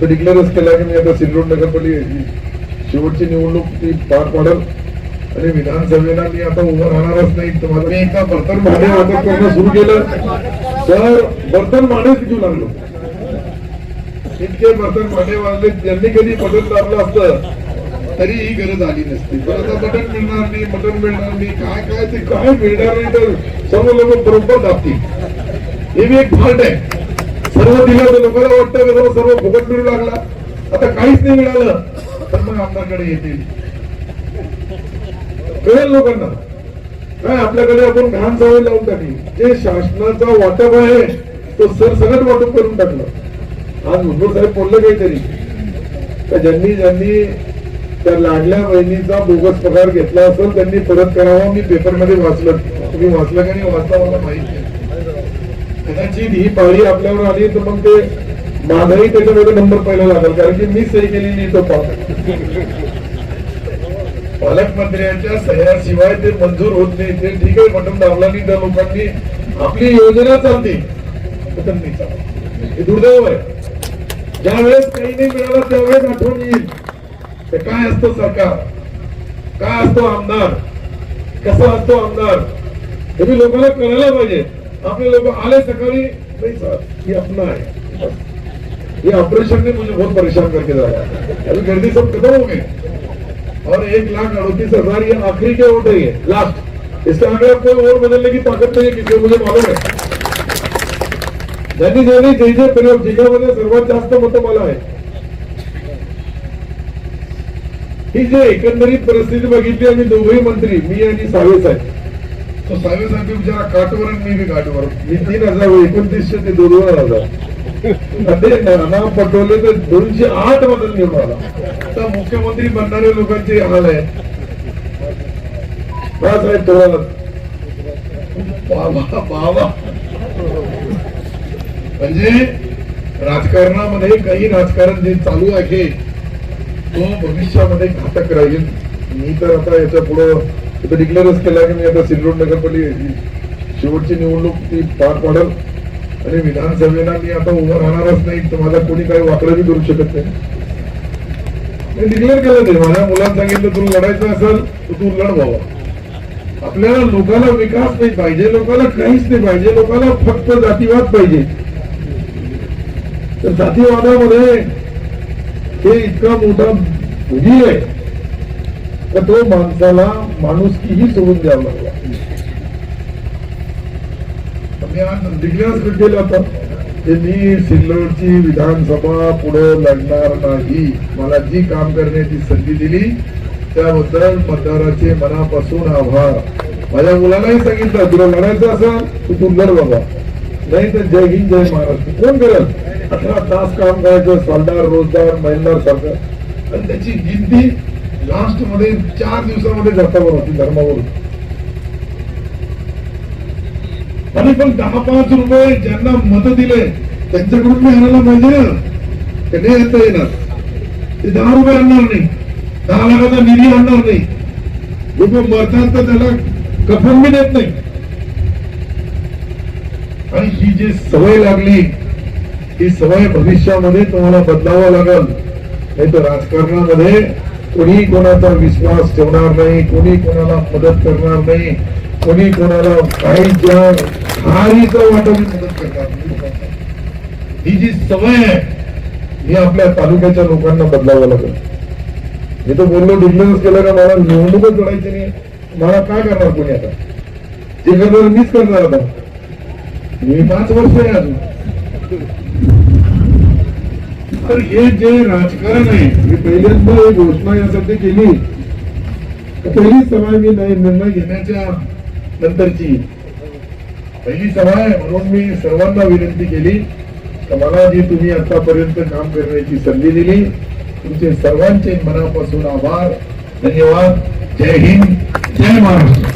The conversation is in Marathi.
तिथं डिक्लेअरच केला की मी आता सिल्लोड नगरपालिकेची शेवटची निवडणूक ती पार पाडल. आणि विधानसभेला मी आता उभं राहणारच नाही. तुम्हाला मी एकदा बर्तन भाडे वाटप करणं सुरू केलं. तर बर्तन भाडेच घेऊ लागलो. इतके बर्तन भांडे वाजले. ज्यांनी कधी बटन दाबलं असतं तरी ही गरज आली नसती. पण आता बटन मिळणार नाही बटन मिळणार नाही. काय काय ते काय मिळणार नाही तर सर्व लोक बरोबर दाबतील. हे बी एक फॉल्ट आहे. सर्व दिलं तर लोकांना वाटतं की सर्व फुकट मिळू लागला. आता काहीच नाही मिळालं तर मग आमदारकडे येतील. कळेल लोकांना. काय आपल्याकडे आपण घाण सवय लावून टाकली. जे शासनाचा वाटप आहे तो सर सगळं वाटप करून टाकलं. आज मुंबई साहेब बोललं काहीतरी. ज्यांनी ज्यांनी त्या लाडल्या बहिणीचा बोगस पगार घेतला असेल त्यांनी परत करावा. मी पेपरमध्ये वाचलं. तुम्ही वाचलं का नाही वाचता मला माहीत नाही. कदाचित ही पाळी आपल्यावर आली तर मग ते माझाही त्याच्यामध्ये नंबर पहिला लागेल कारण की मी सही केलेली तो पाहतो पालकमंत्र्यांच्या सह्याशिवाय ते मंजूर होत नाही. ते ठीक आहे बटन दाबला नाही त्या लोकांनी आपली योजना चालते. हे दुर्दैव आहे. ज्यावेळेस काही नाही मिळालं त्यावेळेस आठवण येईल. ते काय असतो सरकार? काय असतो आमदार? कसा असतो आमदार? हे लोकांना कळायला पाहिजे. आपले लोक आले सकाळी नाही सर ही अपना है ये ऑपरेशन ने मुझे बहुत परेशान करके जाया अभी गर्दी सब खत्म हो गए और एक लाख अड़तीस हजार ये आखिरी के वोट है ये लास्ट इसके आगे अब कोई और बदलने की ताकत नहीं है किसी मुझे मालूम है। ज्यांनी ज्यांनी जे जे प्रयोग जिल्ह्यामध्ये सर्वात जास्त मतं मला आहे ही जे एकंदरीत परिस्थिती बघितली आम्ही दोघही मंत्री मी आणि सावे साहेब। बिचारा मी बी मी तीन हजार एकोणतीसशे ते दोन हजार ते नाना पटोले तर दोनशे आठ मधून निवडून आला. आता मुख्यमंत्री बनणारे लोकांचे हाल आहे. बाळासाहेब थोरात बाबा बाबा. म्हणजे राजकारणामध्ये काही राजकारण जे चालू आहे तो भविष्यामध्ये घातक राहील. मी तर आता याच्या पुढं आता डिक्लेअरच केला की मी आता सिल्लोड नगरपालिकेची शेवटची निवडणूक ती पार पाडल. आणि विधानसभेला मी आता उभं राहणारच नाही तर मला कोणी काही वाकडं बी करू शकत नाही. मी डिक्लेअर केलं ते. माझ्या मुलांना सांगितलं तुला लढायचं असेल तर तू लढ व्हावा आपल्याला लोकांना विकास नाही पाहिजे लोकांना काहीच नाही पाहिजे लोकांना फक्त जातीवाद पाहिजे. तर जातीवादामध्ये हे इतका मोठा भुगी आहे. तर तो माणसाला माणुसकीही सोडून द्यावा लागला. मी आज डिक्लेअर केलं होतं की मी सिल्लोडची विधानसभा पुढे लढणार नाही. मला जी काम करण्याची संधी दिली त्याबद्दल मतदाराचे मनापासून आभार. माझ्या मुलालाही सांगितलं तुला लढायचं असेल तू सुंदर बाबा. नाही तर जय हिंद जय महाराष्ट्र. कोण करत अठरा तास काम करायचं सालदार रोजदार महिलदार सरकार आणि त्याची गिनती लास्टमध्ये चार दिवसामध्ये जाता होती धर्मावरून आणि पण दहा पाच रुपये ज्यांना मत दिले त्यांच्याकडून मी आणायला पाहिजे ना? ते नाही येता येणार. ते दहा रुपये आणणार नाही. दहा लाखाचा निधी आणणार नाही. लोक मरतात तर त्याला कफन बी देत नाही. आणि ही जी सवय लागली ही सवय भविष्यामध्ये तुम्हाला बदलावं लागल. नाही तर राजकारणामध्ये कोणी कोणाचा विश्वास ठेवणार नाही कोणी कोणाला मदत करणार नाही कोणी कोणाला काही ज्या हारीचं वाटून मदत करणार नाही. ही जी सवय आहे ही आपल्या तालुक्याच्या लोकांना बदलावं लागेल. मी तर बोललो डिक्लेअर केलं का मला निवडणूकच लढायची नाही. मला काय करणार कोणी आता? जे करणार मीच करणार आता. मी पाच वर्ष आहे अजून. तर हे जे राजकारण आहे पहिल्यांदा ही घोषणा यासाठी केली. पहिली सभा मी निर्णय घेण्याच्या नंतरची. पहिली सभा आहे म्हणून मी सर्वांना विनंती केली. तर मला जी तुम्ही आतापर्यंत काम करण्याची संधी दिली तुमचे सर्वांचे मनापासून आभार धन्यवाद. जय हिंद. जय महाराष्ट्र.